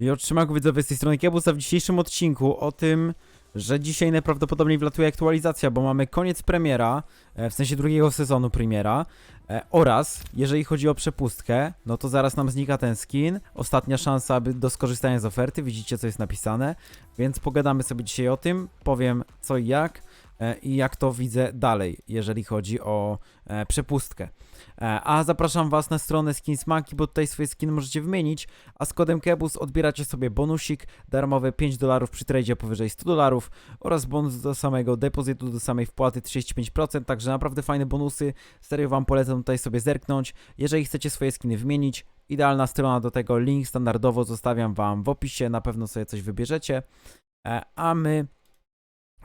I otrzymanku widzowie z tej strony Kiebus, a w dzisiejszym odcinku o tym, że dzisiaj najprawdopodobniej wlatuje aktualizacja, bo mamy koniec premiera, e, w sensie drugiego sezonu premiera e, oraz jeżeli chodzi o przepustkę, no to zaraz nam znika ten skin, ostatnia szansa aby do skorzystania z oferty, widzicie co jest napisane, więc pogadamy sobie dzisiaj o tym, powiem co i jak i jak to widzę dalej, jeżeli chodzi o e, przepustkę. E, A zapraszam Was na stronę Skinsmaki, bo tutaj swoje skiny możecie wymienić, a z kodem KEBUS odbieracie sobie bonusik darmowy 5 dolarów przy tradzie powyżej 100 dolarów oraz bonus do samego depozytu, do samej wpłaty 35%, także naprawdę fajne bonusy, serio Wam polecam tutaj sobie zerknąć. Jeżeli chcecie swoje skiny wymienić, idealna strona do tego, link standardowo zostawiam Wam w opisie, na pewno sobie coś wybierzecie, E, a my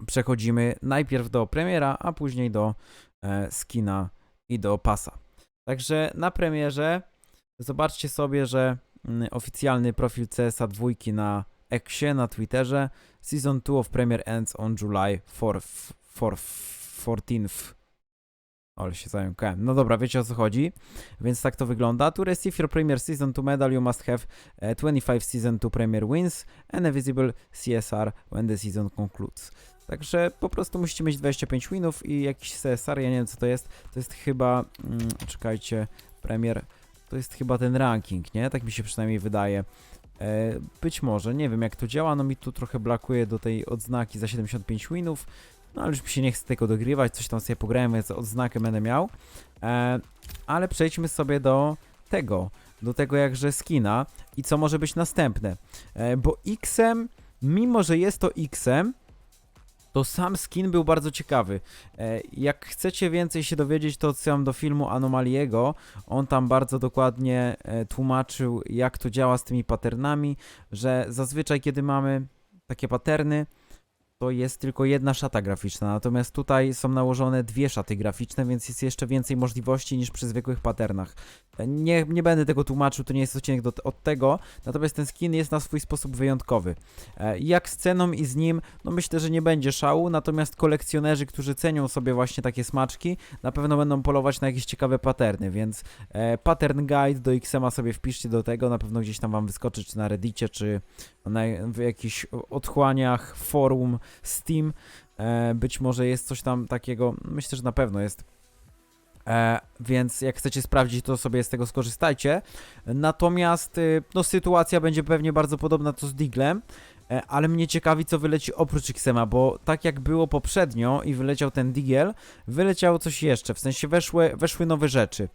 przechodzimy najpierw do premiera, a później do e, skina i do pasa. Także na premierze zobaczcie sobie, że mm, oficjalny profil CSA dwójki na Exie, na Twitterze Season 2 of Premier ends on July 4th, 4th, 14th. Ale się zająkałem. No dobra, wiecie o co chodzi. Więc tak to wygląda. To receive your Premier Season 2 medal, you must have eh, 25 Season 2 Premier wins and a visible CSR when the season concludes. Także po prostu musicie mieć 25 winów i jakiś CSR, ja nie wiem co to jest. To jest chyba, mm, czekajcie, Premier, to jest chyba ten ranking, nie? Tak mi się przynajmniej wydaje. E, być może, nie wiem jak to działa, no mi tu trochę brakuje do tej odznaki za 75 winów. No ale już mi się nie chce tego dogrywać, coś tam sobie pograłem, więc odznakę będę miał. E, ale przejdźmy sobie do tego, do tego jakże skina i co może być następne. E, bo Xem, mimo że jest to Xem, to sam skin był bardzo ciekawy. E, jak chcecie więcej się dowiedzieć, to odsyłam do filmu Anomaliego. On tam bardzo dokładnie e, tłumaczył, jak to działa z tymi patternami, że zazwyczaj, kiedy mamy takie patterny, to jest tylko jedna szata graficzna, natomiast tutaj są nałożone dwie szaty graficzne, więc jest jeszcze więcej możliwości niż przy zwykłych patternach. Nie, nie będę tego tłumaczył, to nie jest odcinek do, od tego, natomiast ten skin jest na swój sposób wyjątkowy. E, Jak z ceną i z nim, no myślę, że nie będzie szału, natomiast kolekcjonerzy, którzy cenią sobie właśnie takie smaczki, na pewno będą polować na jakieś ciekawe patterny, więc e, pattern guide do XMA sobie wpiszcie do tego, na pewno gdzieś tam wam wyskoczy, czy na Reddicie, czy na, w jakichś otchłaniach, forum, Steam, e, być może jest coś tam takiego, myślę, że na pewno jest. E, więc jak chcecie sprawdzić, to sobie z tego skorzystajcie. Natomiast y, no, sytuacja będzie pewnie bardzo podobna co z Diglem, e, ale mnie ciekawi, co wyleci oprócz Xema, bo tak jak było poprzednio i wyleciał ten Digiel, wyleciało coś jeszcze, w sensie weszły, weszły nowe rzeczy.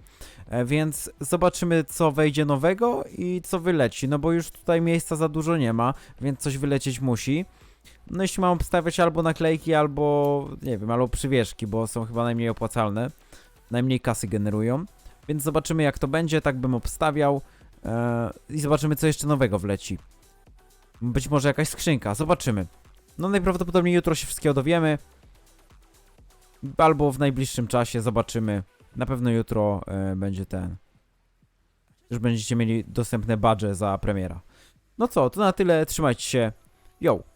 E, więc zobaczymy, co wejdzie nowego i co wyleci, no bo już tutaj miejsca za dużo nie ma, więc coś wylecieć musi. No jeśli mam obstawiać albo naklejki, albo nie wiem, albo przywieszki, bo są chyba najmniej opłacalne, najmniej kasy generują. Więc zobaczymy jak to będzie, tak bym obstawiał e, i zobaczymy co jeszcze nowego wleci. Być może jakaś skrzynka, zobaczymy. No najprawdopodobniej jutro się wszystkiego dowiemy. Albo w najbliższym czasie zobaczymy. Na pewno jutro e, będzie ten. Już będziecie mieli dostępne badże za premiera. No co, to na tyle, trzymajcie się. Yo!